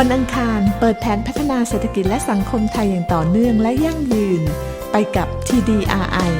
วันอังคารเปิดแผนพัฒนาเศรษฐกิจและสังคมไทยอย่างต่อเนื่องและยั่งยืน ไปกับ TDRI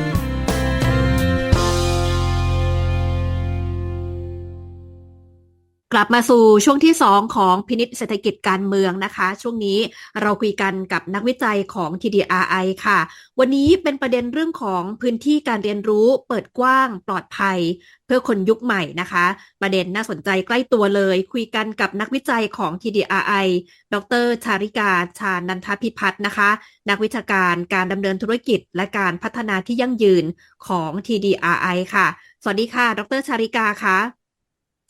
กลับมาสู่ช่วงที่ 2 ของพินิษเศรษฐกิจการเมืองนะคะ ช่วงนี้เราคุยกันกับนักวิจัยของ TDRI ค่ะ วันนี้เป็นประเด็นเรื่องของพื้นที่การเรียนรู้เปิดกว้างปลอดภัย เพื่อคนยุคใหม่นะคะ ประเด็นน่าสนใจใกล้ตัวเลย คุยกันกับนักวิจัยของ TDRI ดรชาริกาชานันทพิพัฒน์นะคะ นักวิชาการการดำเนินธุรกิจ และการพัฒนาที่ยั่งยืนของ TDRI ค่ะ สวัสดีค่ะ ดรชาริกาค่ะ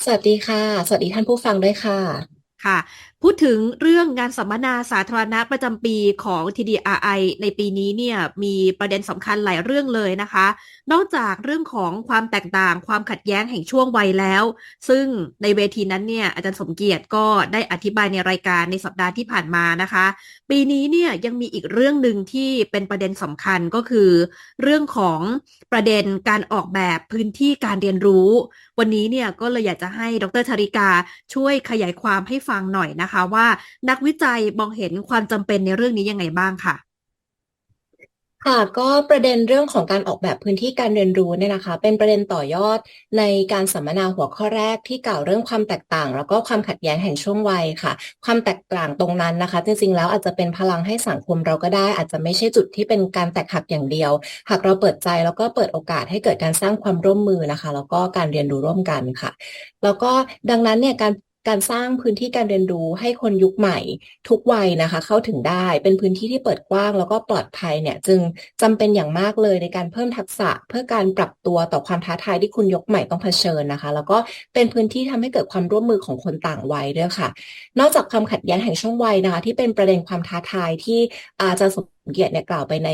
สวัสดีค่ะ สวัสดีท่านผู้ฟังด้วยค่ะ ค่ะ พูดถึงเรื่องงานสัมมนาสาธารณะประจำปีของ TDRI ในปีนี้เนี่ยมีประเด็นสำคัญหลายเรื่องเลยนะคะ นอกจากเรื่องของความแตกต่างความขัดแย้งแห่งช่วงวัยแล้ว ซึ่งในเวทีนั้นเนี่ยอาจารย์สมเกียรติก็ได้อธิบายในรายการในสัปดาห์ที่ผ่านมานะคะ ปีนี้เนี่ยยังมีอีกเรื่องหนึ่งที่เป็นประเด็นสำคัญก็คือ เรื่องของประเด็นการออกแบบพื้นที่การเรียนรู้วันนี้เนี่ยก็เลยอยากจะให้ดรชาริกาช่วยขยายความให้ฟังหน่อยนะคะ ว่านักวิจัยมองเห็นความจำเป็นในเรื่องนี้ยังไงบ้างค่ะ ค่ะก็ประเด็นเรื่องของการออกแบบพื้นที่การเรียนรู้เนี่ยนะคะ เป็นประเด็นต่อยอดในการสัมมนาหัวข้อแรกที่กล่าวเรื่องความแตกต่าง แล้วก็ความขัดแย้งแห่งช่วงวัยค่ะ ความแตกต่างตรงนั้นนะคะ จริงๆแล้วอาจจะเป็นพลังให้สังคมเราก็ได้ อาจจะไม่ใช่จุดที่เป็นการแตกหักอย่างเดียว หากเราเปิดใจแล้วก็เปิดโอกาสให้เกิดการสร้างความร่วมมือนะคะ แล้วก็การเรียนรู้ร่วมกันค่ะ แล้วก็ดังนั้นเนี่ยการ การสร้างพื้นที่การเรียนรู้ให้คนยุคใหม่ ทุกวัยนะคะ เข้าถึงได้เป็นพื้นที่ที่เปิดกว้างแล้วก็ปลอดภัยเนี่ย จึงจำเป็นอย่างมากเลยในการเพิ่มทักษะ เพื่อการปรับตัวต่อความท้าทายที่คุณยกใหม่ต้องเผชิญนะคะ แล้วก็เป็นพื้นที่ทำให้เกิดความร่วมมือของคนต่างวัยด้วยค่ะ นอกจากความขัดแย้งแห่งช่วงวัยนะคะที่เป็นประเด็นความท้าทายที่อาจารย์สม เกียรติเนี่ยกล่าวไปใน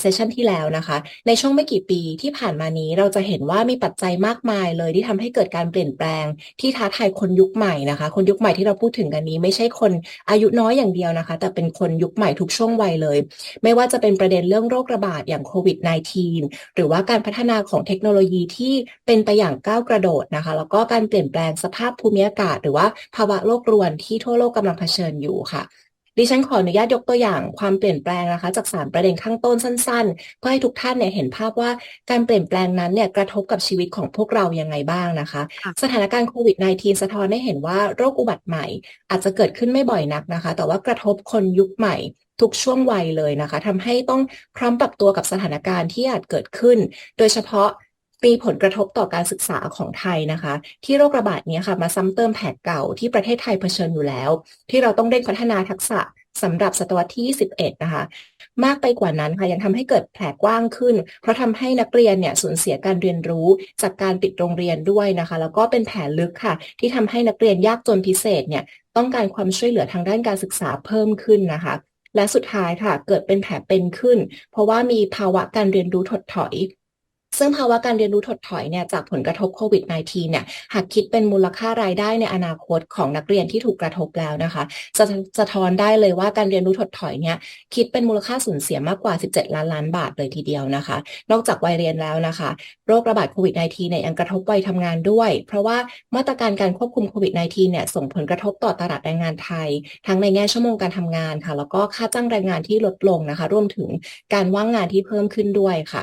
เซสชันที่แล้วนะคะ ในช่วงไม่กี่ปีที่ผ่านมานี้เราจะเห็นว่ามีปัจจัยมากมายเลยที่ทำให้เกิดการเปลี่ยนแปลงที่ท้าทายคนยุคใหม่นะคะ คนยุคใหม่ที่เราพูดถึงกันนี้ ไม่ใช่คนอายุน้อยอย่างเดียวนะคะ แต่เป็นคนยุคใหม่ทุกช่วงวัยเลย ไม่ว่าจะเป็นประเด็นเรื่องโรคระบาดอย่างโควิด -19 หรือว่าการพัฒนาของเทคโนโลยีที่เป็นไปอย่างก้าวกระโดดนะคะ แล้วก็การเปลี่ยนแปลงสภาพภูมิอากาศ หรือว่าภาวะโลกรวนที่ทั่วโลกกำลังเผชิญอยู่ค่ะ ดิฉันขออนุญาตยกตัวอย่างความเปลี่ยนแปลงนะคะ จากสามประเด็นข้างต้นสั้นๆ เพื่อให้ทุกท่านเนี่ยเห็นภาพว่าการเปลี่ยนแปลงนั้นเนี่ยกระทบกับชีวิตของพวกเรายังไงบ้างนะคะค่ะสถานการณ์โควิด -19 สะท้อนให้เห็นว่าโรคอุบัติใหม่ อาจจะเกิดขึ้นไม่บ่อยนักนะคะ แต่ว่ากระทบคนยุคใหม่ทุกช่วงวัยเลยนะคะทำให้ต้องพร้อมปรับตัวกับสถานการณ์ที่อาจเกิดขึ้น โดยเฉพาะ มีผลกระทบต่อการศึกษาของไทยนะคะ ที่โรคระบาดนี้ค่ะมาซ้ำเติมแผนเก่าที่ประเทศไทยเผชิญอยู่แล้ว ที่เราต้องเร่งพัฒนาทักษะสำหรับศตวรรษที่ 21 นะคะ มากไปกว่านั้นค่ะยังทำให้เกิดแผลกว้างขึ้น เพราะทำให้นักเรียนเนี่ยสูญเสียการเรียนรู้จากการปิดโรงเรียนด้วยนะคะ แล้วก็เป็นแผลลึกค่ะ ที่ทำให้นักเรียนยากจนพิเศษเนี่ยต้องการความช่วยเหลือทางด้านการศึกษาเพิ่มขึ้นนะคะ และสุดท้ายค่ะเกิดเป็นแผลเป็นขึ้น เพราะว่ามีภาวะการเรียนรู้ถดถอย ซึ่งภาวะการเรียนรู้ถดถอยเนี่ยจากผลกระทบโควิด -19 เนี่ยหากคิดเป็นมูลค่ารายได้ในอนาคตของนักเรียนที่ถูกกระทบแล้วนะคะ จะสะท้อนได้เลยว่าการเรียนรู้ถดถอยเนี่ยคิดเป็นมูลค่าสูญเสียมากกว่า 17 ล้านล้านบาทเลยทีเดียวนะคะ นอกจากวัยเรียนแล้วนะคะ โรคระบาดโควิด -19 เนี่ยยังกระทบวัยทำงานด้วย เพราะว่ามาตรการการควบคุมโควิด -19 เนี่ยส่งผลกระทบต่อตลาดแรงงานไทย ทั้งในแง่ชั่วโมงการทำงานค่ะ แล้วก็ค่าจ้างแรงงานที่ลดลงนะคะ รวมถึงการว่างงานที่เพิ่มขึ้นด้วยค่ะ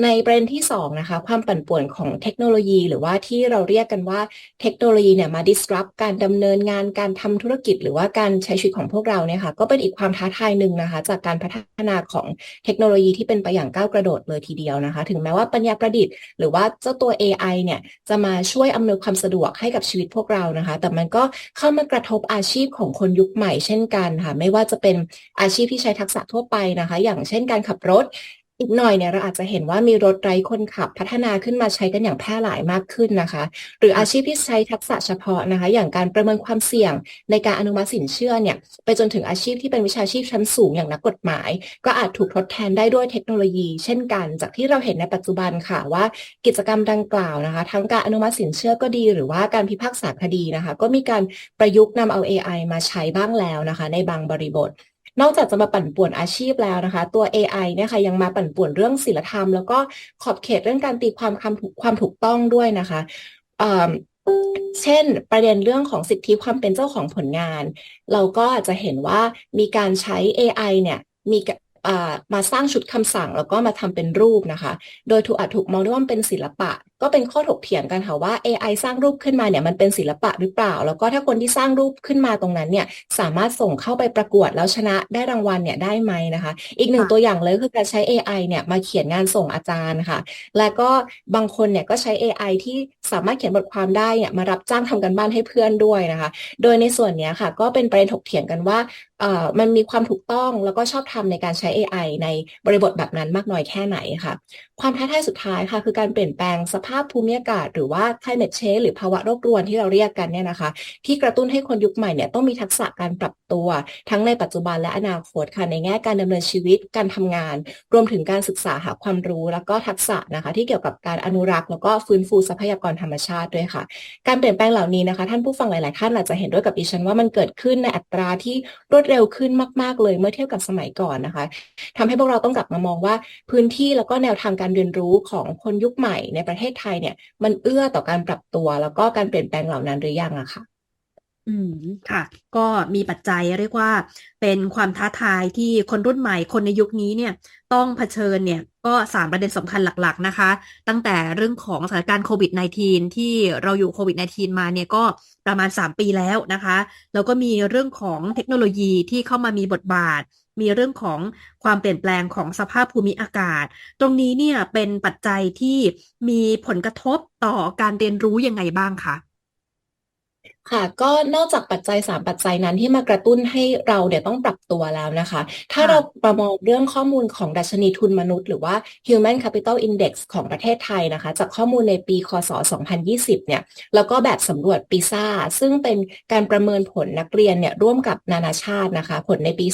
ในประเด็นที่2นะคะความปั่นป่วนของเทคโนโลยี หรือว่าที่เราเรียกกันว่าเทคโนโลยีเนี่ยมา disrupt การดำเนินงานการทำธุรกิจ หรือว่าการใช้ชีวิตของพวกเราเนี่ยค่ะก็เป็นอีกความท้าทายหนึ่งนะคะ จากการพัฒนาของเทคโนโลยีที่เป็นไปอย่างก้าวกระโดดเลยทีเดียวนะคะ ถึงแม้ว่าปัญญาประดิษฐ์ หรือว่าเจ้าตัว AI เนี่ยจะมาช่วยอำนวยความสะดวกให้กับชีวิตพวกเรานะคะ แต่มันก็เข้ามากระทบอาชีพของคนยุคใหม่เช่นกันค่ะไม่ว่าจะเป็นอาชีพที่ใช้ทักษะทั่วไปนะคะ อย่างเช่นการขับรถ อีกหน่อยเนี่ยเราอาจจะเห็นว่ามีรถไร้คนขับพัฒนาขึ้นมาใช้กันอย่างแพร่หลายมากขึ้นนะคะ หรืออาชีพที่ใช้ทักษะเฉพาะนะคะ อย่างการประเมินความเสี่ยงในการอนุมัติสินเชื่อเนี่ยไปจนถึงอาชีพที่เป็นวิชาชีพชั้นสูงอย่างนักกฎหมาย ก็อาจถูกทดแทนได้ด้วยเทคโนโลยี เช่นกัน จากที่เราเห็นในปัจจุบันค่ะว่ากิจกรรมดังกล่าวนะคะ ทั้งการอนุมัติสินเชื่อก็ดีหรือว่าการพิพากษาคดีนะคะ ก็มีการประยุกต์นำเอา AI มาใช้บ้างแล้วนะคะ ในบางบริบท นอกจากจะมาปั่นป่วนอาชีพแล้วนะคะ ตัว AI เนี่ยค่ะยังมาปั่นป่วนเรื่องศีลธรรม แล้วก็ขอบเขตเรื่องการตีความคำถูกความถูกต้องด้วยนะคะเอ่อเช่น ประเด็นเรื่องของสิทธิความเป็นเจ้าของผลงาน เราก็อาจจะเห็นว่ามีการใช้ AI เนี่ยมีมาสร้างชุดคำสั่งแล้วก็มาทำเป็นรูปนะคะ โดยถูกอาจถูกมองด้วยว่าเป็นศิลปะ ก็เป็นข้อถกเถียงกันค่ะว่า AI สร้างรูปขึ้นมาเนี่ยมันเป็นศิลปะหรือเปล่า แล้วก็ถ้าคนที่สร้างรูปขึ้นมาตรงนั้นเนี่ยสามารถส่งเข้าไปประกวดแล้วชนะได้รางวัลเนี่ยได้ไหมนะคะ อีกหนึ่งค่ะตัวอย่างเลยคือการใช้ AI เนี่ยมาเขียนงานส่งอาจารย์ค่ะ และก็บางคนเนี่ยก็ใช้ AI ที่สามารถเขียนบทความได้เนี่ยมารับจ้างทำกันบ้านให้เพื่อนด้วยนะคะ โดยในส่วนเนี้ยค่ะ ก็เป็นประเด็นถกเถียงกันว่าเอ่อมันมีความถูกต้องแล้วก็ชอบธรรมในการใช้ AI ในบริบทแบบนั้นมากน้อยแค่ไหนค่ะ ความท้าทายสุดท้ายค่ะ คือการเปลี่ยนแปลงสภาพภูมิอากาศ หรือว่า climate change หรือภาวะโลกรวนที่เราเรียกกันเนี่ยนะคะ ที่กระตุ้นให้คนยุคใหม่เนี่ยต้องมีทักษะการปรับตัวทั้งในปัจจุบันและอนาคตค่ะในแง่การดำเนินชีวิตการทำงาน รวมถึงการศึกษาหาความรู้แล้วก็ทักษะนะคะ ที่เกี่ยวกับการอนุรักษ์แล้วก็ฟื้นฟูทรัพยากรธรรมชาติด้วยค่ะ การเปลี่ยนแปลงเหล่านี้นะคะ ท่านผู้ฟังหลาย ๆ ท่านอาจจะเห็นด้วยกับดิฉันว่ามันเกิดขึ้นในอัตราที่รวดเร็วขึ้นมาก ๆ เลยเมื่อเทียบกับสมัยก่อนนะคะทำให้พวกเราต้องกลับมามองว่าพื้นที่แล้วก็แนวทางการเรียนรู้ของคนยุคใหม่ในประเทศไทยเนี่ย มันเอื้อต่อการปรับตัว แล้วก็การเปลี่ยนแปลงเหล่านั้นหรือยังอะค่ะอืมค่ะ ก็มีปัจจัยเรียกว่า เป็นความท้าทายที่คนรุ่นใหม่คนในยุคนี้เนี่ยต้องเผชิญเนี่ยก็สามประเด็นสำคัญหลัก ๆ นะคะ ตั้งแต่เรื่องของสถานการณ์โควิด -19 ที่เราอยู่โควิด -19 มาเนี่ยก็ประมาณ 3 ปีแล้วนะคะ แล้วก็มีเรื่องของเทคโนโลยีที่เข้ามามีบทบาท มีเรื่องของความเปลี่ยนแปลงของสภาพภูมิอากาศ ตรงนี้เนี่ยเป็นปัจจัยที่มีผลกระทบต่อการเรียนรู้ยังไงบ้างคะ ค่ะ ก็นอกจากปัจจัย 3 ปัจจัยนั้นที่มากระตุ้นให้เราเนี่ยต้องปรับตัวแล้วนะคะ ถ้าค่ะ เราประมองเรื่องข้อมูลของดัชนีทุนมนุษย์ หรือว่า Human Capital Index ของประเทศไทยนะคะ จากข้อมูลในปีคศ 2020 เนี่ย แล้วก็แบบสำรวจปีซ่า ซึ่งเป็นการประเมินผลนักเรียนเนี่ยร่วมกับนานาชาตินะคะ ผลในปี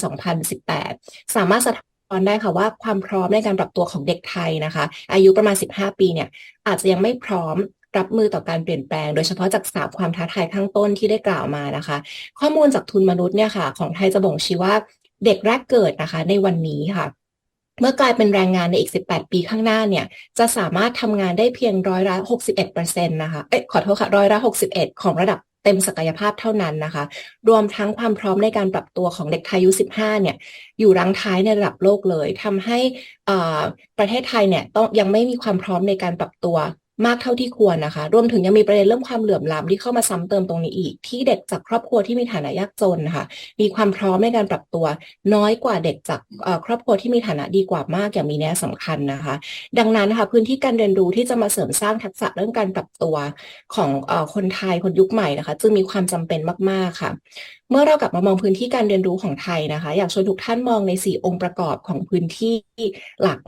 2018 สามารถสะท้อนได้ค่ะว่าความพร้อมในการปรับตัวของเด็กไทยนะคะ อายุประมาณ 15 ปีเนี่ยอาจจะยังไม่พร้อม รับมือต่อการเปลี่ยนแปลง โดยเฉพาะจากสามความท้าทายข้างต้นที่ได้กล่าวมานะคะ ข้อมูลจากทุนมนุษย์เนี่ยค่ะ ของไทยจะบ่งชี้ว่าเด็กแรกเกิดนะคะ ในวันนี้ค่ะเมื่อกลายเป็นแรงงานในอีก 18 ปีข้างหน้าเนี่ย จะสามารถทำงานได้เพียงร้อยละ 61%นะคะ เอ้ยขอโทษค่ะ ร้อยละ 61 ของระดับเต็มศักยภาพเท่านั้นนะคะ รวมทั้งความพร้อมในการปรับตัวของเด็กไทยอายุ 15 เนี่ย อยู่รังท้ายในระดับโลกเลย ทำให้อ่าประเทศไทยเนี่ยต้องยังไม่มีความพร้อมในการปรับตัว มากเท่าที่ควรนะคะ รวมถึงยังมีประเด็นเรื่องความเหลื่อมล้ำที่เข้ามาซ้ำเติมตรงนี้อีก ที่เด็กจากครอบครัวที่มีฐานะยากจนนะคะมีความพร้อมในการปรับตัว น้อยกว่าเด็กจากครอบครัวที่มีฐานะดีกว่ามากอย่างมีนัยสำคัญนะคะ ดังนั้นนะคะพื้นที่การเรียนรู้ที่จะมาเสริมสร้างทักษะเรื่องการปรับตัวของอคนไทยคนยุคใหม่นะคะ จึงมีความจำเป็นมาก ๆค่ะเมื่อเรากลับมามองพื้นที่การเรียนรู้ของไทยนะคะ อยากชวนทุกท่านมองในสี่องค์ประกอบของพื้นที่หลัก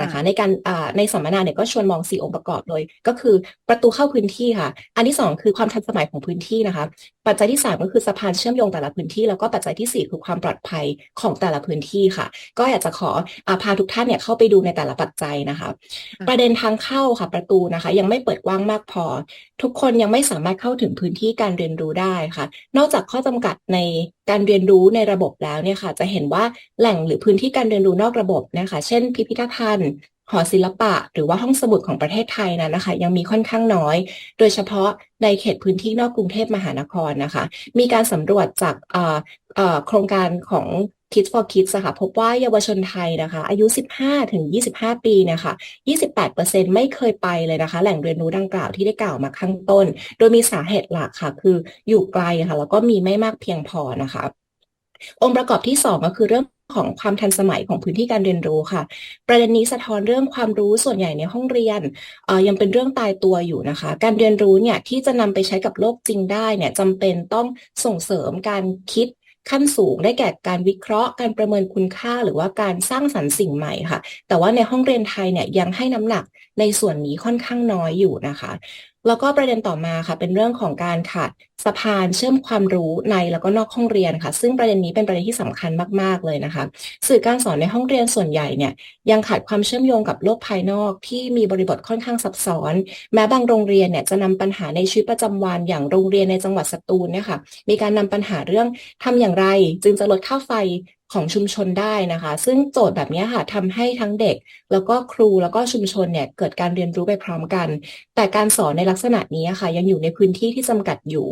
นะคะในการในสัมมนาเนี่ยก็ชวนมองสี่องค์ประกอบเลย ก็คือประตูเข้าพื้นที่ค่ะ อันที่สองคือความทันสมัยของพื้นที่นะคะปัจจัยที่สามก็คือสะพานเชื่อมโยงแต่ละพื้นที่ แล้วก็ปัจจัยที่สี่คือความปลอดภัยของแต่ละพื้นที่ค่ะ ก็อยากจะขออาพาทุกท่านเนี่ยเข้าไปดูในแต่ละปัจจัยนะคะค่ะประเด็นทางเข้าค่ะประตูนะคะ ยังไม่เปิดกว้างมากพอ ทุกคนยังไม่สามารถเข้าถึงพื้นที่การเรียนรู้ได้ค่ะ นอกจากข้อจำกัดในการเรียนรู้ในระบบแล้วเนี่ยค่ะ จะเห็นว่าแหล่งหรือพื้นที่การเรียนรู้นอกระบบนะคะ เช่น พิพิธภัณฑ์ หอศิลปะ หรือว่าห้องสมุดของประเทศไทยนั้นนะคะ ยังมีค่อนข้างน้อย โดยเฉพาะในเขตพื้นที่นอกกรุงเทพมหานครนะคะ มีการสำรวจจากโครงการของ Kids for Kids อะค่ะพบว่าเยาวชนไทยนะคะ อายุ 15 ถึง 25 ปีเนะคะ28%ไม่เคยไปเลยนะคะ แหล่งเรียนรู้ดังกล่าวที่ได้กล่าวมาข้างต้น โดยมีสาเหตุหลักค่ะ คืออยู่ไกลค่ะแล้วก็มีไม่มากเพียงพอนะคะ องค์ประกอบที่สองก็คือเรื่อง ของความทันสมัยของพื้นที่การเรียนรู้ค่ะ ประเด็นนี้สะท้อนเรื่องความรู้ส่วนใหญ่ในห้องเรียนยังเป็นเรื่องตายตัวอยู่นะคะ การเรียนรู้เนี่ยที่จะนำไปใช้กับโลกจริงได้เนี่ยจำเป็นต้องส่งเสริมการคิดขั้นสูงได้แก่การวิเคราะห์ การประเมินคุณค่า หรือว่าการสร้างสรรค์สิ่งใหม่ค่ะ แต่ว่าในห้องเรียนไทยเนี่ยยังให้น้ำหนักในส่วนนี้ค่อนข้างน้อยอยู่นะคะ แล้วก็ประเด็นต่อมาค่ะ เป็นเรื่องของการขาดสะพานเชื่อมความรู้ในแล้วก็นอกห้องเรียนค่ะ ซึ่งประเด็นนี้เป็นประเด็นที่สำคัญมาก ๆ เลยนะคะ สื่อการสอนในห้องเรียนส่วนใหญ่เนี่ยยังขาดความเชื่อมโยงกับโลกภายนอกที่มีบริบทค่อนข้างซับซ้อน แม้บางโรงเรียนเนี่ยจะนำปัญหาในชีวิตประจำวันอย่างโรงเรียนในจังหวัดสตูลเนี่ยค่ะมีการนำปัญหาเรื่องทำอย่างไร จึงจะลดค่าไฟ ของชุมชนได้นะคะ ซึ่งโจทย์แบบนี้ค่ะทำให้ทั้งเด็ก แล้วก็ครูแล้วก็ชุมชนเนี่ยเกิดการเรียนรู้ไปพร้อมกัน แต่การสอนในลักษณะนี้ค่ะ ยังอยู่ในพื้นที่ที่จำกัดอยู่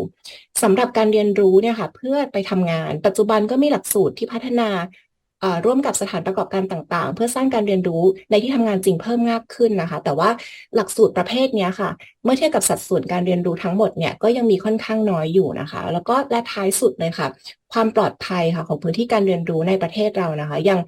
สำหรับการเรียนรู้เนี่ยค่ะเพื่อไปทำงาน ปัจจุบันก็มีหลักสูตรที่พัฒนาอ่า ร่วมกับสถานประกอบการต่างๆ เพื่อสร้างการเรียนรู้ในที่ทำงานจริงเพิ่มมากขึ้นนะคะ แต่ว่าหลักสูตรประเภทนี้ค่ะ เมื่อเทียบกับสัดส่วนการเรียนรู้ทั้งหมดเนี่ยก็ยังมีค่อนข้างน้อยอยู่นะคะ แล้วก็และท้ายสุดเลยค่ะ ความปลอดภัยค่ะของพื้นที่การเรียนรู้ในประเทศเรานะคะ ยัง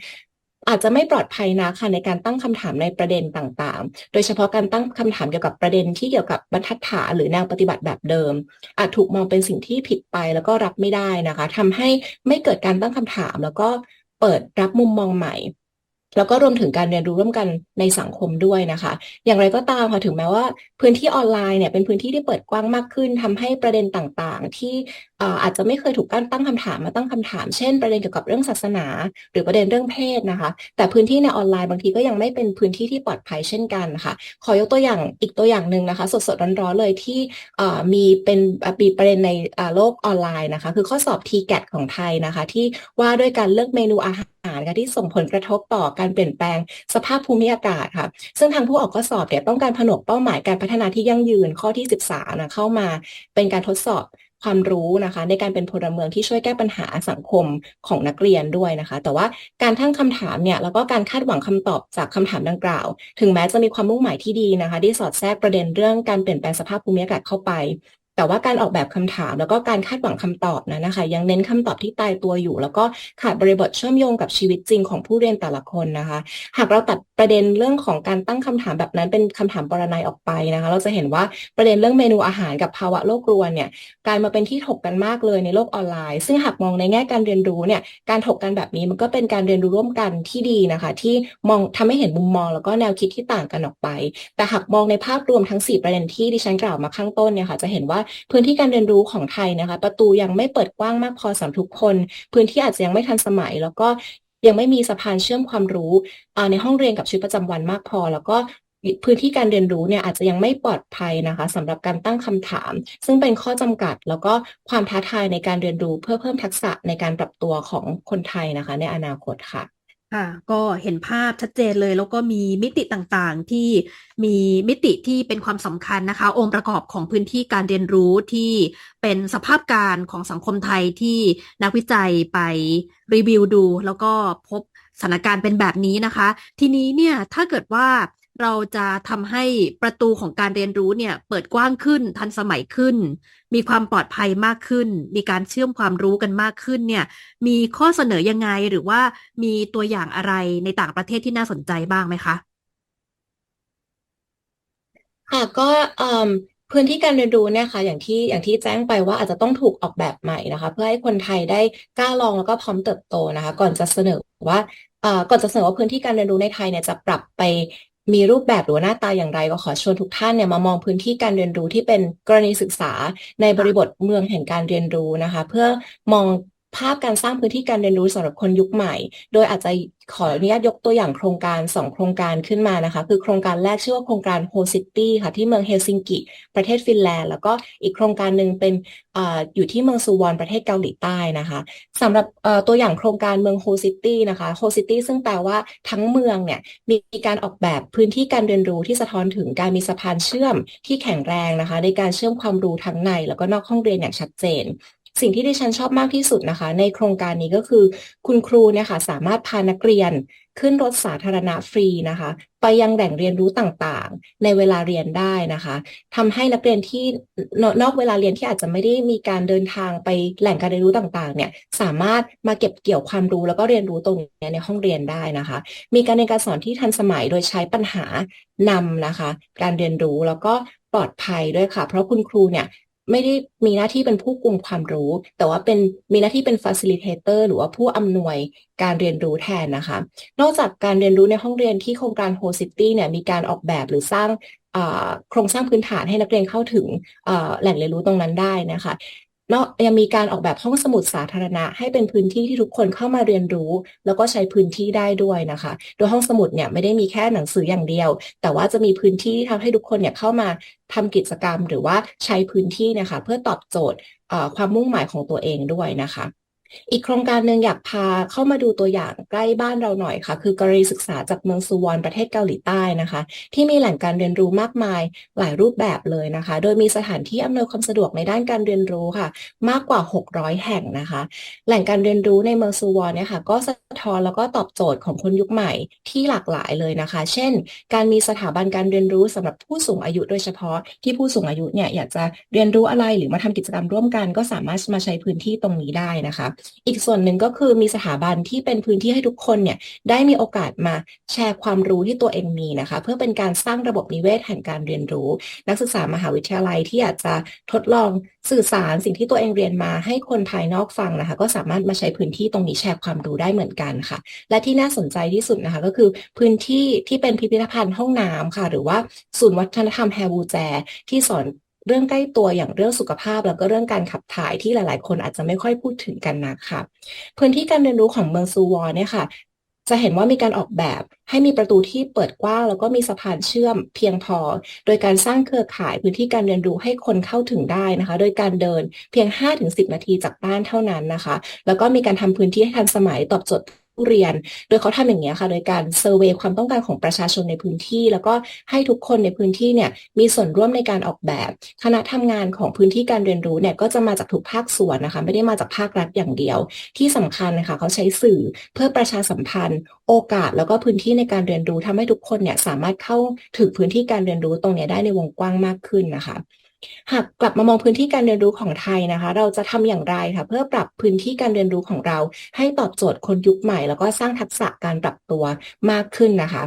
อาจจะไม่ปลอดภัยนะค่ะในการตั้งคำถามในประเด็นต่างๆ โดยเฉพาะการตั้งคำถามเกี่ยวกับประเด็นที่เกี่ยวกับบรรทัดฐานหรือแนวปฏิบัติแบบเดิม อาจถูกมองเป็นสิ่งที่ผิดไปแล้วก็รับไม่ได้นะคะทำให้ไม่เกิดการตั้งคำถามแล้วก็ เปิดรับมุมมองใหม่ แล้วก็รวมถึงการเรียนรู้ร่วมกันในสังคมด้วยนะคะ อย่างไรก็ตามค่ะถึงแม้ว่า พื้นที่ออนไลน์เนี่ยเป็นพื้นที่ที่เปิดกว้างมากขึ้นทำให้ประเด็นต่างๆ ที่ อาจจะไม่เคยถูกการตั้งคำถามมาตั้งคำถาม เช่นประเด็นเกี่ยวกับเรื่องศาสนา หรือประเด็นเรื่องเพศนะคะ แต่พื้นที่ในออนไลน์บางทีก็ยังไม่เป็นพื้นที่ที่ปลอดภัยเช่นกันค่ะขอยกตัวอย่างอีกตัวอย่างหนึ่งนะคะ สดๆร้อนๆเลยที่มีเป็นอ่ามีประเด็นในโลกออนไลน์นะคะ คือข้อสอบ TCAT ของไทยนะคะ ที่ว่าด้วยการเลือกเมนูอาหารค่ะที่ส่งผลกระทบต่อการเปลี่ยนแปลงสภาพภูมิอากาศค่ะ ซึ่งทางผู้ออกข้อสอบเนี่ยต้องการผนวกเป้าหมายการพัฒนาที่ยั่งยืนข้อที่ 13นะเข้ามาเป็นการทดสอบ ความรู้นะคะ ในการเป็นพลเมืองที่ช่วยแก้ปัญหาสังคมของนักเรียนด้วยนะคะ แต่ว่าการตั้งคำถามเนี่ยแล้วก็การคาดหวังคำตอบจากคำถามดังกล่าว ถึงแม้จะมีความมุ่งหมายที่ดีนะคะที่สอดแทรกประเด็นเรื่องการเปลี่ยนแปลงสภาพภูมิอากาศเข้าไป แต่ว่าการออกแบบคำถามแล้วก็การคาดหวังคำตอบนั้นนะคะ ยังเน้นคำตอบที่ตายตัวอยู่ แล้วก็ขาดบริบทเชื่อมโยงกับชีวิตจริงของผู้เรียนแต่ละคนนะคะ หากเราตัดประเด็นเรื่องของการตั้งคำถามแบบนั้นเป็นคำถามปรนัยออกไปนะคะ เราจะเห็นว่าประเด็นเรื่องเมนูอาหารกับภาวะโลกรวนเนี่ยกลายมาเป็นที่ถกกันมากเลยในโลกออนไลน์ ซึ่งหากมองในแง่การเรียนรู้เนี่ยการถกกันแบบนี้มันก็เป็นการเรียนรู้ร่วมกันที่ดีนะคะ ที่มองทำให้เห็นมุมมองแล้วก็แนวคิดที่ต่างกันออกไป แต่หากมองในภาพรวมทั้ง 4 ประเด็นที่ดิฉันกล่าวมาข้างต้นเนี่ยค่ะจะเห็นว่าพื้นที่การเรียนรู้ของไทยนะคะ ประตูยังไม่เปิดกว้างมากพอสำหรับทุกคน พื้นที่อาจจะยังไม่ทันสมัย แล้วก็ยังไม่มีสะพานเชื่อมความรู้ในห้องเรียนกับชีวิตประจำวันมากพอ แล้วก็พื้นที่การเรียนรู้เนี่ยอาจจะยังไม่ปลอดภัยนะคะสำหรับการตั้งคำถาม ซึ่งเป็นข้อจำกัด แล้วก็ความท้าทายในการเรียนรู้เพื่อเพิ่มทักษะในการปรับตัวของคนไทยนะคะ ในอนาคตค่ะ ค่ะก็เห็นภาพชัดเจนเลย แล้วก็มีมิติต่างๆ ที่มีมิติที่เป็นความสำคัญนะคะ องค์ประกอบของพื้นที่การเรียนรู้ที่เป็นสภาพการของสังคมไทยที่นักวิจัยไปรีวิวดู แล้วก็พบสถานการณ์เป็นแบบนี้นะคะ ทีนี้เนี่ยถ้าเกิดว่า เราจะทำให้ประตูของการเรียนรู้เนี่ย เปิดกว้างขึ้นทันสมัยขึ้น มีความปลอดภัยมากขึ้น มีการเชื่อมความรู้กันมากขึ้นเนี่ย มีข้อเสนอยังไงหรือว่ามีตัวอย่างอะไรในต่างประเทศที่น่าสนใจบ้างไหมคะค่ะก็พื้นที่การเรียนรู้เนี่ยค่ะอย่างที่อย่างที่แจ้งไปว่าอาจจะต้องถูกออกแบบใหม่นะคะ เพื่อให้คนไทยได้กล้าลองแล้วก็พร้อมเติบโตนะคะ ก่อนจะเสนอว่าก่อนจะเสนอว่าพื้นที่การเรียนรู้ในไทยเนี่ยจะปรับไป มีรูปแบบหรือหน้าตาอย่างไรก็ขอชวนทุกท่านเนี่ยมามองพื้นที่การเรียนรู้ที่เป็นกรณีศึกษาในบริบทเมืองแห่งการเรียนรู้นะคะ เพื่อมอง ภาพการสร้างพื้นที่การเรียนรู้สำหรับคนยุคใหม่ โดยอาจจะขออนุญาตยกตัวอย่างโครงการสองโครงการขึ้นมานะคะ คือโครงการแรกชื่อว่าโครงการ h o City ค่ะที่เมืองเฮลซิงกิ ประเทศฟินแลนด์ แล้วก็อีกโครงการหนึ่งเป็นออยู่ที่เมืองซูวอนประเทศเกาหลีใต้นะคะสำหรับตัวอย่างโครงการเมือง h o City นะคะ h o City ซึ่งแปลว่าทั้งเมืองเนี่ยมีการออกแบบพื้นที่การเรียนรู้ที่สะท้อนถึงการมีสะพานเชื่อมที่แข็งแรงนะคะ ในการเชื่อมความรู้ทั้งใน แล้วก็นอกห้องเรียนอย่างชัดเจน สิ่งที่ดิฉันชอบมากที่สุดนะคะ ในโครงการนี้ก็คือ คุณครูเนี่ยค่ะสามารถพานักเรียนขึ้นรถสาธารณะฟรีนะคะ ไปยังแหล่งเรียนรู้ต่างๆ ในเวลาเรียนได้นะคะทำให้นักเรียนที่นนอกเวลาเรียนที่อาจจะไม่ได้มีการเดินทางไปแหล่งการเรียนรู้ต่างๆ เนี่ยสามารถมาเก็บเกี่ยวความรู้แล้วก็เรียนรู้ตรงนี้ในห้องเรียนได้นะคะ มีการเรียนการสอนที่ทันสมัยโดยใช้ปัญหานำนะคะ การเรียนรู้แล้วก็ปลอดภัยด้วยค่ะ เพราะคุณครูเนี่ย ไม่ได้มีหน้าที่เป็นผู้กลุ่มความรู้ แต่ว่าเป็นมีหน้าที่เป็น facilitator หรือว่าผู้อำนวยการเรียนรู้แทนนะคะ นอกจากการเรียนรู้ในห้องเรียนที่โครงการ Whole City เนี่ยมีการออกแบบหรือสร้างโครงสร้างพื้นฐานให้นักเรียนเข้าถึงแหล่งเรียนรู้ตรงนั้นได้นะคะ นอกยังมีการออกแบบห้องสมุดสาธารณะ ให้เป็นพื้นที่ที่ทุกคนเข้ามาเรียนรู้ แล้วก็ใช้พื้นที่ได้ด้วยนะคะ โดยห้องสมุดเนี่ยไม่ได้มีแค่หนังสืออย่างเดียว แต่ว่าจะมีพื้นที่ที่ทำให้ทุกคนเนี่ยเข้ามาทำกิจกรรม หรือว่าใช้พื้นที่นะคะเพื่อตอบโจทย์ความมุ่งหมายของตัวเองด้วยนะคะ อีกโครงการหนึ่งอยากพาเข้ามาดูตัวอย่างใกล้บ้านเราหน่อยค่ะ คือกรณีศึกษาจากเมืองซูวอนประเทศเกาหลีใต้นะคะ ที่มีแหล่งการเรียนรู้มากมายหลายรูปแบบเลยนะคะ โดยมีสถานที่อำนวยความสะดวกในด้านการเรียนรู้ค่ะ มากกว่า 600 แห่งนะคะ แหล่งการเรียนรู้ในเมืองซูวอนเนี่ยค่ะก็สะท้อนแล้วก็ตอบโจทย์ของคนยุคใหม่ที่หลากหลายเลยนะคะ เช่น การมีสถาบันการเรียนรู้สำหรับผู้สูงอายุโดยเฉพาะที่ผู้สูงอายุเนี่ยอยากจะเรียนรู้อะไรหรือมาทำกิจกรรมร่วมกัน ก็สามารถมาใช้พื้นที่ตรงนี้ได้นะคะอีกส่วนหนึ่งก็คือมีสถาบันที่เป็นพื้นที่ให้ทุกคนเนี่ยได้มีโอกาสมาแชร์ความรู้ที่ตัวเองมีนะคะ เพื่อเป็นการสร้างระบบนิเวศแห่งการเรียนรู้ นักศึกษามหาวิทยาลัยที่อยากจะทดลองสื่อสารสิ่งที่ตัวเองเรียนมาให้คนภายนอกฟังนะคะ ก็สามารถมาใช้พื้นที่ตรงนี้แชร์ความรู้ได้เหมือนกันค่ะ และที่น่าสนใจที่สุดนะคะ ก็คือพื้นที่ที่เป็นพิพิธภัณฑ์ห้องน้ำค่ะ หรือว่าศูนย์วัฒนธรรมแฮบูแจที่สอน เรื่องใกล้ตัวอย่างเรื่องสุขภาพ แล้วก็เรื่องการขับถ่ายที่หลาย ๆ คนอาจจะไม่ค่อยพูดถึงกันนักค่ะ พื้นที่การเรียนรู้ของเมืองซูวอนเนี่ยค่ะ จะเห็นว่ามีการออกแบบให้มีประตูที่เปิดกว้างแล้วก็มีสะพานเชื่อมเพียงพอ โดยการสร้างเครือข่ายพื้นที่การเรียนรู้ให้คนเข้าถึงได้นะคะ โดยการเดินเพียง 5-10 นาทีจากบ้านเท่านั้นนะคะ แล้วก็มีการทำพื้นที่ให้ทันสมัยตอบโจทย์ ผู้เรียน โดยเขาทำอย่างนี้ยค่ะ โดยการเซอร์เวยความต้องการของประชาชนในพื้นที่ แล้วก็ให้ทุกคนในพื้นที่เนี่ยมีส่วนร่วมในการออกแบบ คณะทำงานของพื้นที่การเรียนรู้เนี่ยก็จะมาจากทุกภาคส่วนนะคะ ไม่ได้มาจากภาครัฐอย่างเดียว ที่สำคัญนะคะเขาใช้สื่อเพื่อประชาสัมพันธ์ โอกาส แล้วก็พื้นที่ในการเรียนรู้ทำให้ทุกคนเนี่ยสามารถเข้าถึงพื้นที่การเรียนรู้ตรงนี้ได้ในวงกว้างมากขึ้นนะคะ หากกลับมามองพื้นที่การเรียนรู้ของไทยนะคะ เราจะทำอย่างไรค่ะเพื่อปรับพื้นที่การเรียนรู้ของเรา ให้ตอบโจทย์คนยุคใหม่ แล้วก็สร้างทักษะการปรับตัวมากขึ้นนะคะ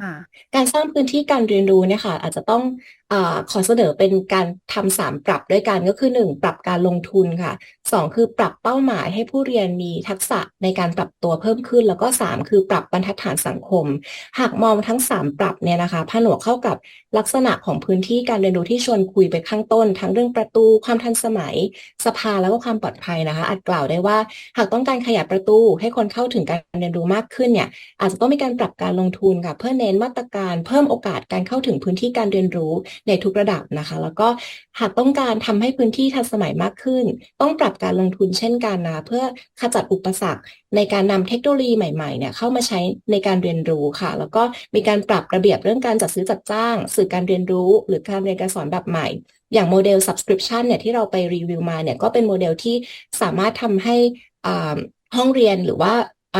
ค่ะการสร้างพื้นที่การเรียนรู้เนี่ยค่ะอาจจะต้องเอขอเสนอเป็นการทำสามปรับด้วยกันก็คือหนึ่งปรับการลงทุนค่ะสองคือปรับเป้าหมายให้ผู้เรียนมีทักษะในการปรับตัวเพิ่มขึ้น แล้วก็สามคือปรับบรรทัดฐานสังคม หากมองทั้งสามปรับเนี่ยนะคะผนวกเข้ากับลักษณะของพื้นที่การเรียนรู้ที่ชวนคุยไปข้างต้น ทั้งเรื่องประตูความทันสมัยสภาแล้วก็ความปลอดภัยนะคะ อาจกล่าวได้ว่า หากต้องการขยายประตูให้คนเข้าถึงการเรียนรู้มากขึ้นเนี่ยอาจจะต้องมีการปรับการลงทุนค่ะเพื่อเน้นมาตรการเพิ่มโอกาสการเข้าถึงพื้นที่การเรียนรู้ในทุกระดับนะคะ แล้วก็หากต้องการทำให้พื้นที่ทันสมัยมากขึ้น ต้องปรับการลงทุนเช่นกันนะเพื่อขจัดอุปสรรคในการนำเทคโนโลยีใหม่ๆเนี่ยเข้ามาใช้ในการเรียนรู้ค่ะ แล้วก็มีการปรับระเบียบเรื่องการจัดซื้อจัดจ้าง สื่อการเรียนรู้ หรือการเรียนการสอนแบบใหม่ อย่างโมเดล subscription เนี่ยที่เราไปรีวิวมาเนี่ยก็เป็นโมเดลที่สามารถทำให้อาห้องเรียนหรือว่า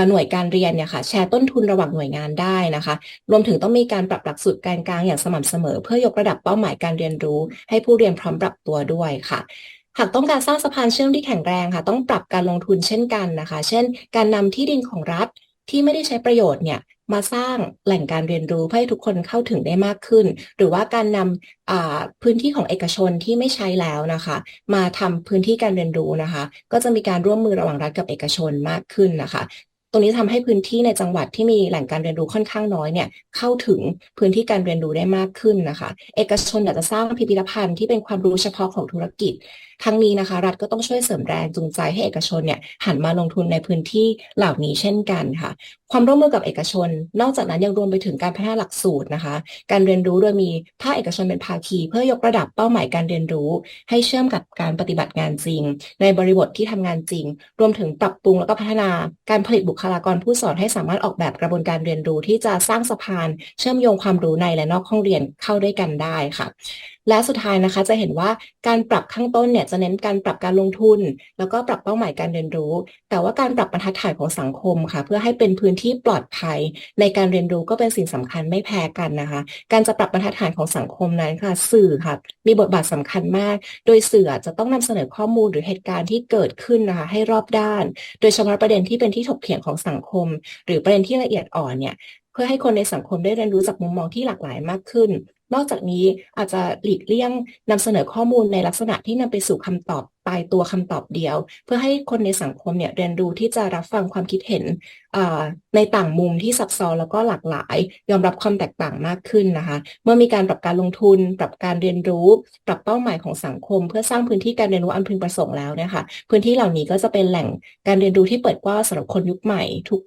หน่วยการเรียนเนี่ยค่ะแชร์ต้นทุนระหว่างหน่วยงานได้นะคะ รวมถึงต้องมีการปรับหลักสูตรการกลางอย่างสม่ำเสมอ เพื่อยกระดับเป้าหมายการเรียนรู้ ให้ผู้เรียนพร้อมปรับตัวด้วยค่ะหากต้องการสร้างสะพานเชื่อมที่แข็งแรงค่ะ ต้องปรับการลงทุนเช่นกันนะคะ เช่น การนำที่ดินของรัฐที่ไม่ได้ใช้ประโยชน์เนี่ยมาสร้างแหล่งการเรียนรู้เพื่อให้ทุกคนเข้าถึงได้มากขึ้น หรือว่าการนำพื้นที่ของเอกชนที่ไม่ใช้แล้วนะคะ มาทำพื้นที่การเรียนรู้นะคะ ก็จะมีการร่วมมือระหว่างรัฐกับเอกชนมากขึ้นนะคะ ตรงนี้ทำให้พื้นที่ในจังหวัดที่มีแหล่งการเรียนรู้ค่อนข้างน้อยเนี่ยเข้าถึงพื้นที่การเรียนรู้ได้มากขึ้นนะคะ เอกชนอยากจะสร้างพิพิธภัณฑ์ที่เป็นความรู้เฉพาะของธุรกิจ ทั้งนี้นะคะ รัฐก็ต้องช่วยเสริมแรงจูงใจให้เอกชนเนี่ยหันมาลงทุนในพื้นที่เหล่านี้เช่นกันค่ะ ความร่วมมือกับเอกชน นอกจากนั้นยังรวมไปถึงการพัฒนาหลักสูตรนะคะ การเรียนรู้โดยมีภาคเอกชนเป็นภาคี เพื่อยกระดับเป้าหมายการเรียนรู้ ให้เชื่อมกับการปฏิบัติงานจริง ในบริบทที่ทำงานจริง รวมถึงปรับปรุงแล้วก็พัฒนาการผลิตบุคลากรผู้สอนให้สามารถออกแบบกระบวนการเรียนรู้ที่จะสร้างสะพาน เชื่อมโยงความรู้ในและนอกห้องเรียนเข้าด้วยกันได้ค่ะ และสุดท้ายนะคะจะเห็นว่าการปรับข้างต้นเนี่ยจะเน้นการปรับการลงทุน แล้วก็ปรับเป้าหมายการเรียนรู้ แต่ว่าการปรับบรรทัดฐานของสังคมค่ะ เพื่อให้เป็นพื้นที่ปลอดภัย ในการเรียนรู้ก็เป็นสิ่งสำคัญไม่แพ้กันนะคะ การจะปรับบรรทัดฐานของสังคมนั้นค่ะ สื่อค่ะมีบทบาทสำคัญมาก โดยสื่อจะต้องนำเสนอข้อมูลหรือเหตุการณ์ที่เกิดขึ้นนะคะ ให้รอบด้าน โดยเฉพาะประเด็นที่เป็นที่ถกเถียงของสังคม หรือประเด็นที่ละเอียดอ่อนเนี่ยเพื่อให้คนในสังคมได้เรียนรู้จากมุมมองที่หลากหลายมากขึ้น นอกจากนี้อาจจะหลีกเลี่ยงนำเสนอข้อมูลในลักษณะที่นำไปสู่คำตอบตายตัวคำตอบเดียว เพื่อให้คนในสังคมเนี่ยเรียนรู้ที่จะรับฟังความคิดเห็นในต่างมุมที่ซับซ้อนแล้วก็หลากหลาย ยอมรับความแตกต่างมากขึ้นนะคะ เมื่อมีการปรับการลงทุน ปรับการเรียนรู้ ปรับเป้าหมายของสังคม เพื่อสร้างพื้นที่การเรียนรู้อันพึงประสงค์แล้วเนี่ยค่ะพื้นที่เหล่านี้ก็จะเป็นแหล่งการเรียนรู้ที่เปิดกว้างสำหรับคนยุคใหม่ทุก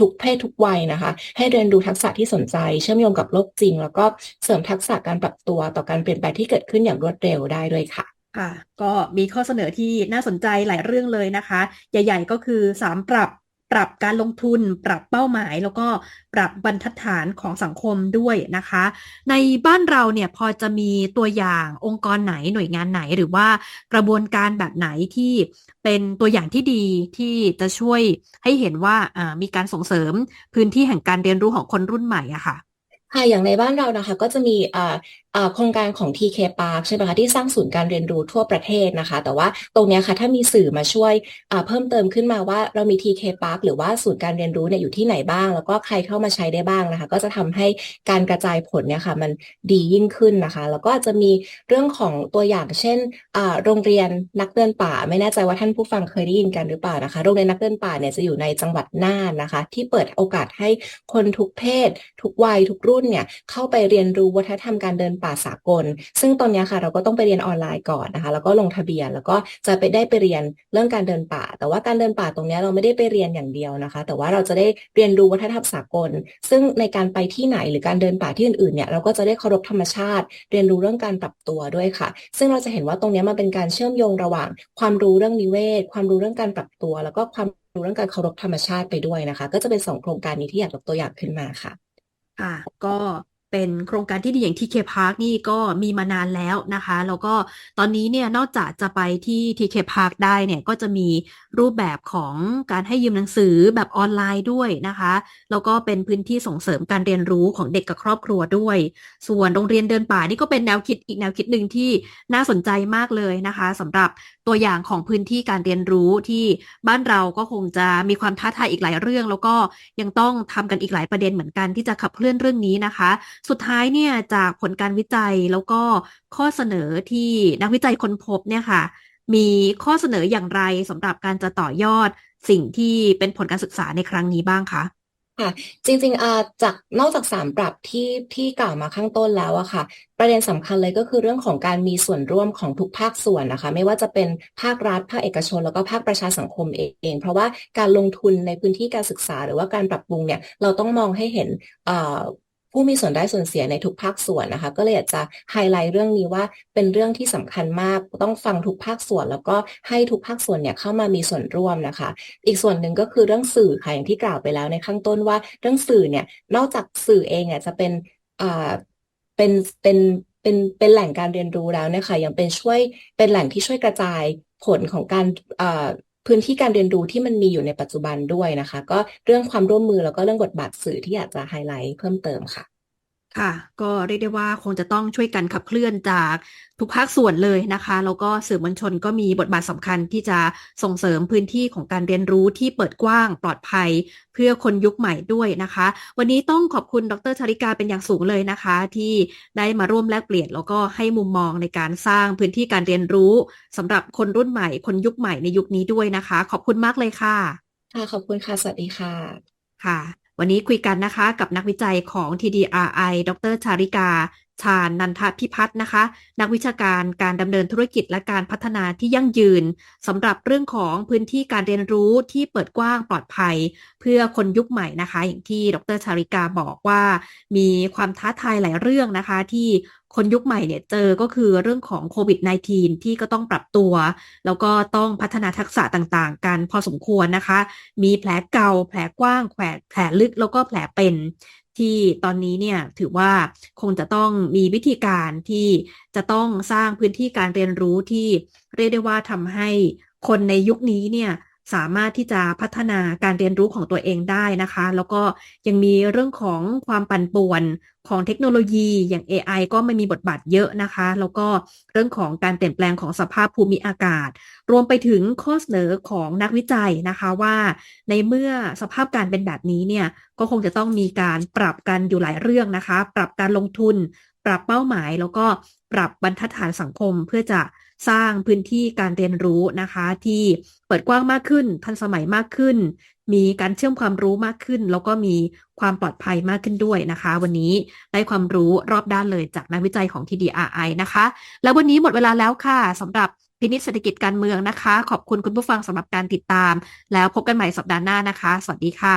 ทุกเพศทุกวัยนะคะ ให้เรียนรู้ทักษะที่สนใจ เชื่อมโยงกับโลกจริง แล้วก็เสริมทักษะการปรับตัวต่อการเปลี่ยนแปลงที่เกิดขึ้นอย่างรวดเร็วได้ด้วยค่ะค่ะ ก็มีข้อเสนอที่น่าสนใจหลายเรื่องเลยนะคะ ใหญ่ ๆ ก็คือสามปรับ ปรับการลงทุน ปรับเป้าหมาย แล้วก็ปรับบรรทัดฐานของสังคมด้วยนะคะ ในบ้านเราเนี่ยพอจะมีตัวอย่างองค์กรไหนหน่วยงานไหนหรือว่ากระบวนการแบบไหนที่เป็นตัวอย่างที่ดีที่จะช่วยให้เห็นว่ามีการส่งเสริมพื้นที่แห่งการเรียนรู้ของคนรุ่นใหม่อะค่ะค่ะอย่างในบ้านเรานะคะ ก็จะมี โครงการของ TK Park ใช่ไหมคะที่สร้างศูนย์การเรียนรู้ทั่วประเทศนะคะ แต่ว่าตรงนี้ค่ะถ้ามีสื่อมาช่วยเพิ่มเติมขึ้นมาว่าเรามี TK Park หรือว่าศูนย์การเรียนรู้เนี่ยอยู่ที่ไหนบ้าง แล้วก็ใครเข้ามาใช้ได้บ้างนะคะ ก็จะทำให้การกระจายผลเนี่ยค่ะมันดียิ่งขึ้นนะคะ แล้วก็จะมีเรื่องของตัวอย่างเช่นโรงเรียนนักเดินป่า ไม่แน่ใจว่าท่านผู้ฟังเคยได้ยินกันหรือเปล่านะคะ โรงเรียนนักเดินป่าเนี่ยจะอยู่ในจังหวัดน่านนะคะ ที่เปิดโอกาสให้คนทุกเพศ ทุกวัยทุกรุ่นเนี่ยเข้าไปเรียนรู้วัฒนธรรมการเดินป่าสากล ซึ่งตอนนี้ค่ะเราก็ต้องไปเรียนออนไลน์ก่อนนะคะ แล้วก็ลงทะเบียนแล้วก็จะไปได้ไปเรียนเรื่องการเดินป่า แต่ว่าการเดินป่าตรงนี้เราไม่ได้ไปเรียนอย่างเดียวนะคะ แต่ว่าเราจะได้เรียนรู้วัฒนธรรมสากล ซึ่งในการไปที่ไหนหรือการเดินป่าที่อื่นๆเนี่ยเราก็จะได้เคารพธรรมชาติ เรียนรู้เรื่องการปรับตัวด้วยค่ะ ซึ่งเราจะเห็นว่าตรงนี้มันเป็นการเชื่อมโยงระหว่าง ความรู้เรื่องนิเวศ ความรู้เรื่องการปรับตัว แล้วก็ความรู้เรื่องการเคารพธรรมชาติไปด้วยนะคะ ก็จะเป็นสองโครงการนี้ที่อยากยกตัวอย่างขึ้นมาค่ะ ค่ะ ก็ เป็นโครงการที่ดีอย่าง TK Park นี่ก็มีมานานแล้วนะคะ แล้วก็ตอนนี้เนี่ยนอกจากจะไปที่ TK Park ได้เนี่ยก็จะมีรูปแบบของการให้ยืมหนังสือแบบออนไลน์ด้วยนะคะ แล้วก็เป็นพื้นที่ส่งเสริมการเรียนรู้ของเด็กกับครอบครัวด้วย ส่วนโรงเรียนเดินป่านี่ก็เป็นแนวคิดอีกแนวคิดหนึ่งที่น่าสนใจมากเลยนะคะสำหรับตัวอย่างของพื้นที่การเรียนรู้ที่บ้านเราก็คงจะมีความท้าทายอีกหลายเรื่อง แล้วก็ยังต้องทำกันอีกหลายประเด็นเหมือนกันที่จะขับเคลื่อนเรื่องนี้นะคะ สุดท้ายเนี่ยจากผลการวิจัยแล้วก็ข้อเสนอที่นักวิจัยค้นพบเนี่ยค่ะ มีข้อเสนออย่างไรสำหรับการจะต่อยอดสิ่งที่เป็นผลการศึกษาในครั้งนี้บ้างคะ ค่ะ จริงๆอ่าจากนอกจากสามปรับที่ที่กล่าวมาข้างต้นแล้วอะค่ะ ประเด็นสำคัญเลยก็คือเรื่องของการมีส่วนร่วมของทุกภาคส่วนนะคะ ไม่ว่าจะเป็นภาครัฐ ภาคเอกชน แล้วก็ภาคประชาสังคมเอง เพราะว่าการลงทุนในพื้นที่การศึกษา หรือว่าการปรับปรุงเนี่ยเราต้องมองให้เห็นอ่า ผู้มีส่วนได้ส่วนเสียในทุกภาคส่วนนะคะ ก็เลยอยากจะไฮไลท์เรื่องนี้ว่าเป็นเรื่องที่สำคัญมากต้องฟังทุกภาคส่วน แล้วก็ให้ทุกภาคส่วนเนี่ยเข้ามามีส่วนร่วมนะคะ อีกส่วนหนึ่งก็คือเรื่องสื่อค่ะอย่างที่กล่าวไปแล้วในข้างต้นว่าเรื่องสื่อเนี่ยนอกจากสื่อเองเนี่ยจะเป็นอ่าเป็นเป็นเป็นเป็นแหล่งการเรียนรู้แล้วนี่ยค่ะยังเป็นช่วยเป็นแหล่งที่ช่วยกระจายผลของการอ่า พื้นที่การเรียนรู้ที่มันมีอยู่ในปัจจุบันด้วยนะคะ ก็เรื่องความร่วมมือแล้วก็เรื่องบทบาทสื่อที่อยากจะไฮไลท์เพิ่มเติมค่ะ ค่ะ ก็เรียกได้ว่าคงจะต้องช่วยกันขับเคลื่อนจากทุกภาคส่วนเลยนะคะ แล้วก็สื่อมวลชนก็มีบทบาทสำคัญที่จะส่งเสริมพื้นที่ของการเรียนรู้ที่เปิดกว้างปลอดภัย เพื่อคนยุคใหม่ด้วยนะคะ วันนี้ต้องขอบคุณดรชาริกาเป็นอย่างสูงเลยนะคะ ที่ได้มาร่วมแลกเปลี่ยน แล้วก็ให้มุมมองในการสร้างพื้นที่การเรียนรู้สำหรับคนรุ่นใหม่ คนยุคใหม่ในยุคนี้ด้วยนะคะ ขอบคุณมากเลยค่ะค่ะขอบคุณค่ะสวัสดีค่ะค่ะ วันนี้คุยกันนะคะกับนักวิจัยของ TDRI ดรชาริกา ชาญนันทพิพัฒน์นะคะ นักวิชาการการดำเนินธุรกิจและการพัฒนาที่ยั่งยืนสำหรับเรื่องของพื้นที่การเรียนรู้ที่เปิดกว้างปลอดภัย เพื่อคนยุคใหม่นะคะ อย่างที่ดรชาริกาบอกว่า มีความท้าทายหลายเรื่องนะคะที่คนยุคใหม่เนี่ยเจอก็คือเรื่องของโควิด -19 ที่ก็ต้องปรับตัว แล้วก็ต้องพัฒนาทักษะต่างๆ กันพอสมควรนะคะ มีแผลเก่าแผลกว้างแผลแผลลึกแล้วก็แผลเป็น ที่ตอนนี้เนี่ยถือว่าคงจะต้องมีวิธีการที่จะต้องสร้างพื้นที่การเรียนรู้ที่เรียกได้ว่าทำให้คนในยุคนี้เนี่ย สามารถที่จะพัฒนาการเรียนรู้ของตัวเองได้นะคะ แล้วก็ยังมีเรื่องของความปั่นป่วนของเทคโนโลยีอย่าง AI ก็ไม่มีบทบาทเยอะนะคะ แล้วก็เรื่องของการเปลี่ยนแปลงของสภาพภูมิอากาศ รวมไปถึงข้อเสนอของนักวิจัยนะคะว่า ในเมื่อสภาพการเป็นแบบนี้เนี่ยก็คงจะต้องมีการปรับกันอยู่หลายเรื่องนะคะ ปรับการลงทุน ปรับเป้าหมาย แล้วก็ปรับบรรทัดฐานสังคมเพื่อจะ สร้างพื้นที่การเรียนรู้นะคะ ที่เปิดกว้างมากขึ้น ทันสมัยมากขึ้น มีการเชื่อมความรู้มากขึ้น แล้วก็มีความปลอดภัยมากขึ้นด้วยนะคะ วันนี้ได้ความรู้รอบด้านเลยจากนักวิจัยของ TDRI นะคะ แล้ววันนี้หมดเวลาแล้วค่ะสำหรับพินิจเศรษฐกิจการเมืองนะคะ ขอบคุณคุณผู้ฟังสำหรับการติดตาม แล้วพบกันใหม่สัปดาห์หน้านะคะ สวัสดีค่ะ